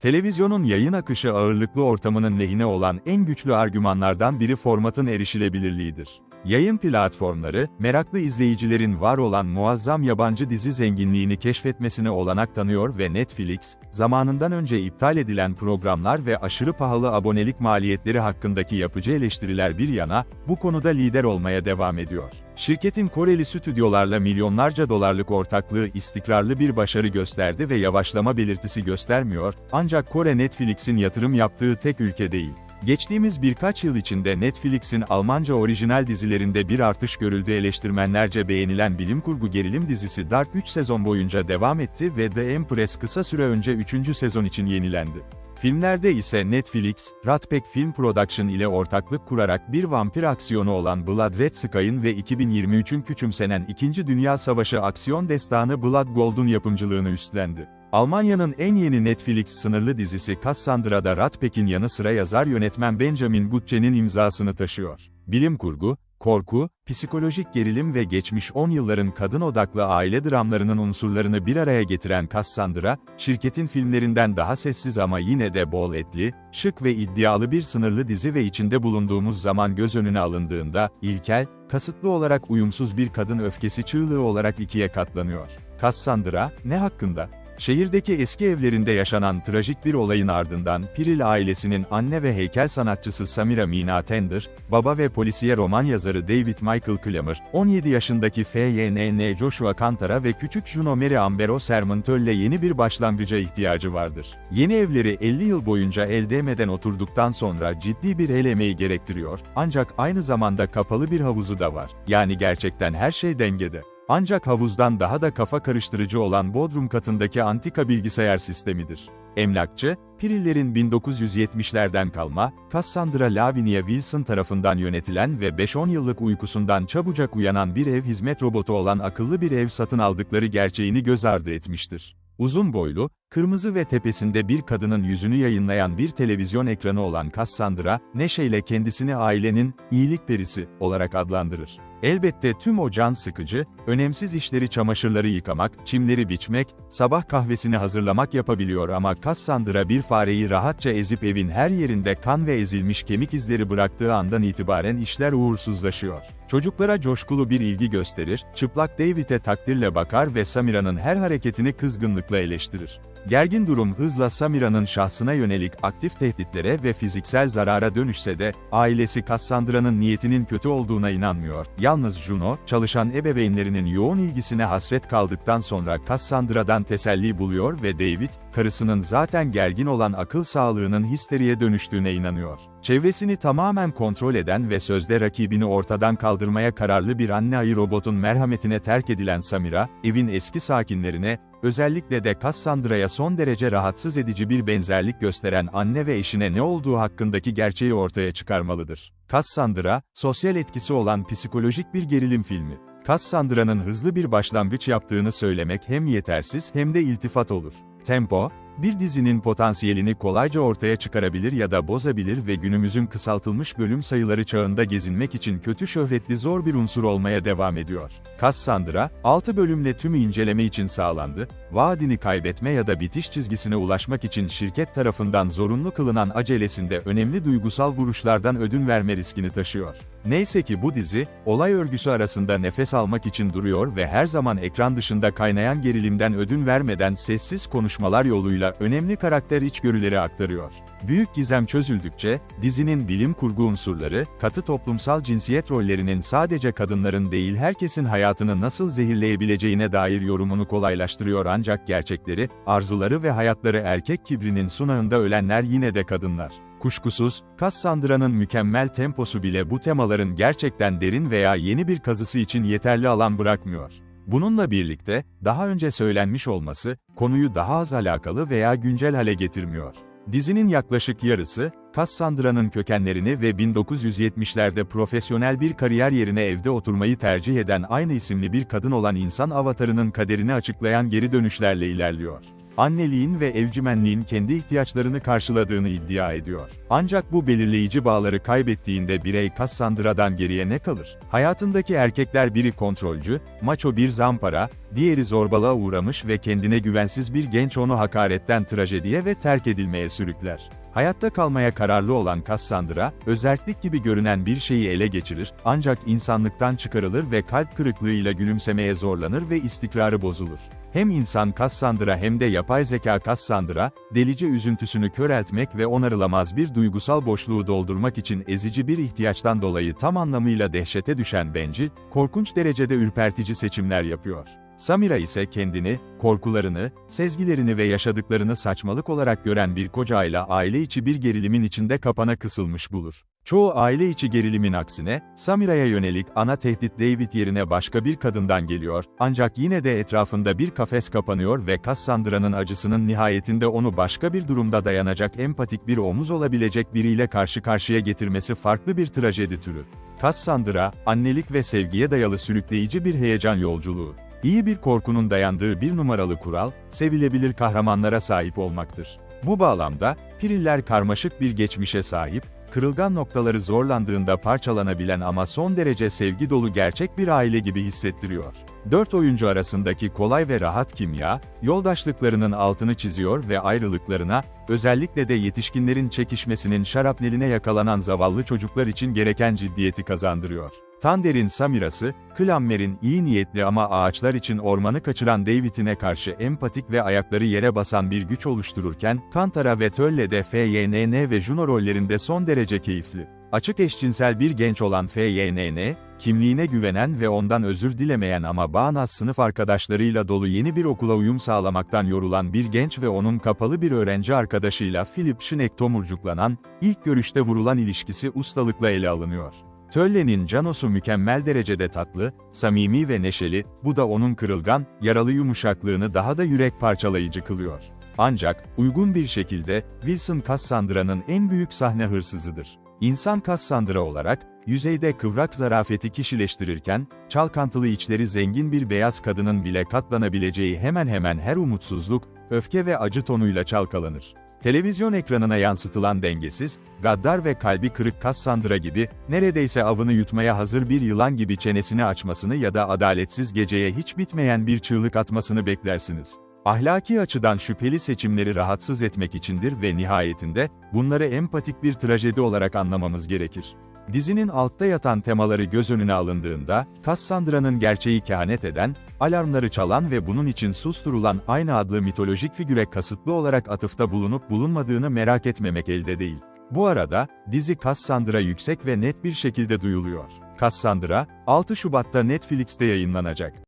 Televizyonun yayın akışı ağırlıklı ortamının lehine olan en güçlü argümanlardan biri formatın erişilebilirliğidir. Yayın platformları, meraklı izleyicilerin var olan muazzam yabancı dizi zenginliğini keşfetmesine olanak tanıyor ve Netflix, zamanından önce iptal edilen programlar ve aşırı pahalı abonelik maliyetleri hakkındaki yapıcı eleştiriler bir yana, bu konuda lider olmaya devam ediyor. Şirketin Koreli stüdyolarla milyonlarca dolarlık ortaklığı istikrarlı bir başarı gösterdi ve yavaşlama belirtisi göstermiyor, ancak Kore Netflix'in yatırım yaptığı tek ülke değil. Geçtiğimiz birkaç yıl içinde Netflix'in Almanca orijinal dizilerinde bir artış görüldü eleştirmenlerce beğenilen bilim kurgu gerilim dizisi Dark 3 sezon boyunca devam etti ve The Empress kısa süre önce 3. sezon için yenilendi. Filmlerde ise Netflix, Ratpek Film Production ile ortaklık kurarak bir vampir aksiyonu olan Blood Red Sky'ın ve 2023'ün küçümsenen 2. Dünya Savaşı aksiyon destanı Blood Gold'un yapımcılığını üstlendi. Almanya'nın en yeni Netflix sınırlı dizisi Cassandra'da Ratpek'in yanı sıra yazar yönetmen Benjamin Butche'nin imzasını taşıyor. Bilim kurgu, korku, psikolojik gerilim ve geçmiş 10 yılların kadın odaklı aile dramlarının unsurlarını bir araya getiren Cassandra, şirketin filmlerinden daha sessiz ama yine de bol etli, şık ve iddialı bir sınırlı dizi ve içinde bulunduğumuz zaman göz önüne alındığında, ilkel, kasıtlı olarak uyumsuz bir kadın öfkesi çığlığı olarak ikiye katlanıyor. Cassandra, ne hakkında? Şehirdeki eski evlerinde yaşanan trajik bir olayın ardından Piril ailesinin anne ve heykel sanatçısı Samira Mina Tender, baba ve polisiye roman yazarı David Michael Clammer, 17 yaşındaki FYNN Joshua Kantara ve küçük Juno Mary Ambero Sermontöl'le yeni bir başlangıca ihtiyacı vardır. Yeni evleri 50 yıl boyunca el değmeden oturduktan sonra ciddi bir el emeği gerektiriyor, ancak aynı zamanda kapalı bir havuzu da var. Yani gerçekten her şey dengede. Ancak havuzdan daha da kafa karıştırıcı olan Bodrum katındaki antika bilgisayar sistemidir. Emlakçı, Pirillerin 1970'lerden kalma, Cassandra Lavinia Wilson tarafından yönetilen ve 5-10 yıllık uykusundan çabucak uyanan bir ev hizmet robotu olan akıllı bir ev satın aldıkları gerçeğini göz ardı etmiştir. Uzun boylu, kırmızı ve tepesinde bir kadının yüzünü yayınlayan bir televizyon ekranı olan Cassandra, neşeyle kendisini ailenin, iyilik perisi, olarak adlandırır. Elbette tüm o can sıkıcı, önemsiz işleri çamaşırları yıkamak, çimleri biçmek, sabah kahvesini hazırlamak yapabiliyor ama Cassandra bir fareyi rahatça ezip evin her yerinde kan ve ezilmiş kemik izleri bıraktığı andan itibaren işler uğursuzlaşıyor. Çocuklara coşkulu bir ilgi gösterir, çıplak David'e takdirle bakar ve Samira'nın her hareketini kızgınlıkla eleştirir. Gergin durum hızla Samira'nın şahsına yönelik aktif tehditlere ve fiziksel zarara dönüşse de, ailesi Cassandra'nın niyetinin kötü olduğuna inanmıyor. Yalnız Juno, çalışan ebeveynlerinin yoğun ilgisine hasret kaldıktan sonra Cassandra'dan teselli buluyor ve David, karısının zaten gergin olan akıl sağlığının histeriye dönüştüğüne inanıyor. Çevresini tamamen kontrol eden ve sözde rakibini ortadan kaldırmaya kararlı bir anne ayı robotun merhametine terk edilen Samira, evin eski sakinlerine, özellikle de Cassandra'ya son derece rahatsız edici bir benzerlik gösteren anne ve eşine ne olduğu hakkındaki gerçeği ortaya çıkarmalıdır. Cassandra, sosyal etkisi olan psikolojik bir gerilim filmi. Cassandra'nın hızlı bir başlangıç yaptığını söylemek hem yetersiz hem de iltifat olur. Tempo, bir dizinin potansiyelini kolayca ortaya çıkarabilir ya da bozabilir ve günümüzün kısaltılmış bölüm sayıları çağında gezinmek için kötü şöhretli zor bir unsur olmaya devam ediyor. Cassandra, 6 bölümle tümü inceleme için sağlandı, vaadini kaybetme ya da bitiş çizgisine ulaşmak için şirket tarafından zorunlu kılınan acelesinde önemli duygusal vuruşlardan ödün verme riskini taşıyor. Neyse ki bu dizi, olay örgüsü arasında nefes almak için duruyor ve her zaman ekran dışında kaynayan gerilimden ödün vermeden sessiz konuşmalar yoluyla önemli karakter içgörüleri aktarıyor. Büyük gizem çözüldükçe, dizinin bilim kurgu unsurları, katı toplumsal cinsiyet rollerinin sadece kadınların değil herkesin hayatını nasıl zehirleyebileceğine dair yorumunu kolaylaştırıyor ancak gerçekleri, arzuları ve hayatları erkek kibrinin sunağında ölenler yine de kadınlar. Kuşkusuz, Cassandra'nın mükemmel temposu bile bu temaların gerçekten derin veya yeni bir kazısı için yeterli alan bırakmıyor. Bununla birlikte, daha önce söylenmiş olması, konuyu daha az alakalı veya güncel hale getirmiyor. Dizinin yaklaşık yarısı, Cassandra'nın kökenlerini ve 1970'lerde profesyonel bir kariyer yerine evde oturmayı tercih eden aynı isimli bir kadın olan insan avatarının kaderini açıklayan geri dönüşlerle ilerliyor. Anneliğin ve evcimenliğin kendi ihtiyaçlarını karşıladığını iddia ediyor. Ancak bu belirleyici bağları kaybettiğinde birey Cassandra'dan geriye ne kalır? Hayatındaki erkekler biri kontrolcü, maço bir zampara, diğeri zorbalığa uğramış ve kendine güvensiz bir genç onu hakaretten trajediye ve terk edilmeye sürükler. Hayatta kalmaya kararlı olan Cassandra, özerklik gibi görünen bir şeyi ele geçirir, ancak insanlıktan çıkarılır ve kalp kırıklığıyla gülümsemeye zorlanır ve istikrarı bozulur. Hem insan Cassandra hem de yapay zeka Cassandra, delice üzüntüsünü köreltmek ve onarılamaz bir duygusal boşluğu doldurmak için ezici bir ihtiyaçtan dolayı tam anlamıyla dehşete düşen bencil, korkunç derecede ürpertici seçimler yapıyor. Samira ise kendini, korkularını, sezgilerini ve yaşadıklarını saçmalık olarak gören bir kocayla aile içi bir gerilimin içinde kapana kısılmış bulur. Çoğu aile içi gerilimin aksine, Samira'ya yönelik ana tehdit David yerine başka bir kadından geliyor, ancak yine de etrafında bir kafes kapanıyor ve Cassandra'nın acısının nihayetinde onu başka bir durumda dayanacak empatik bir omuz olabilecek biriyle karşı karşıya getirmesi farklı bir trajedi türü. Cassandra, annelik ve sevgiye dayalı sürükleyici bir heyecan yolculuğu. İyi bir korkunun dayandığı bir numaralı kural, sevilebilir kahramanlara sahip olmaktır. Bu bağlamda, Piriller karmaşık bir geçmişe sahip, kırılgan noktaları zorlandığında parçalanabilen ama son derece sevgi dolu gerçek bir aile gibi hissettiriyor. Dört oyuncu arasındaki kolay ve rahat kimya, yoldaşlıklarının altını çiziyor ve ayrılıklarına, özellikle de yetişkinlerin çekişmesinin şarapneline yakalanan zavallı çocuklar için gereken ciddiyeti kazandırıyor. Tander'in Samira'sı, Klammer'in iyi niyetli ama ağaçlar için ormanı kaçıran David'ine karşı empatik ve ayakları yere basan bir güç oluştururken, Kantara ve Tölle'de FYNN ve Juno rollerinde son derece keyifli. Açık eşcinsel bir genç olan FYNN, kimliğine güvenen ve ondan özür dilemeyen ama bağnaz sınıf arkadaşlarıyla dolu yeni bir okula uyum sağlamaktan yorulan bir genç ve onun kapalı bir öğrenci arkadaşıyla Philip Schneck tomurcuklanan, ilk görüşte vurulan ilişkisi ustalıkla ele alınıyor. Tölle'nin Canos'u mükemmel derecede tatlı, samimi ve neşeli, bu da onun kırılgan, yaralı yumuşaklığını daha da yürek parçalayıcı kılıyor. Ancak, uygun bir şekilde, Wilson Cassandra'nın en büyük sahne hırsızıdır. İnsan Cassandra olarak, yüzeyde kıvrak zarafeti kişileştirirken, çalkantılı içleri zengin bir beyaz kadının bile katlanabileceği hemen hemen her umutsuzluk, öfke ve acı tonuyla çalkalanır. Televizyon ekranına yansıtılan dengesiz, gaddar ve kalbi kırık Cassandra gibi, neredeyse avını yutmaya hazır bir yılan gibi çenesini açmasını ya da adaletsiz geceye hiç bitmeyen bir çığlık atmasını beklersiniz. Ahlaki açıdan şüpheli seçimleri rahatsız etmek içindir ve nihayetinde, bunları empatik bir trajedi olarak anlamamız gerekir. Dizinin altta yatan temaları göz önüne alındığında, Cassandra'nın gerçeği kehanet eden, alarmları çalan ve bunun için susturulan aynı adlı mitolojik figüre kasıtlı olarak atıfta bulunup bulunmadığını merak etmemek elde değil. Bu arada, dizi Cassandra yüksek ve net bir şekilde duyuluyor. Cassandra, 6 Şubat'ta Netflix'te yayınlanacak.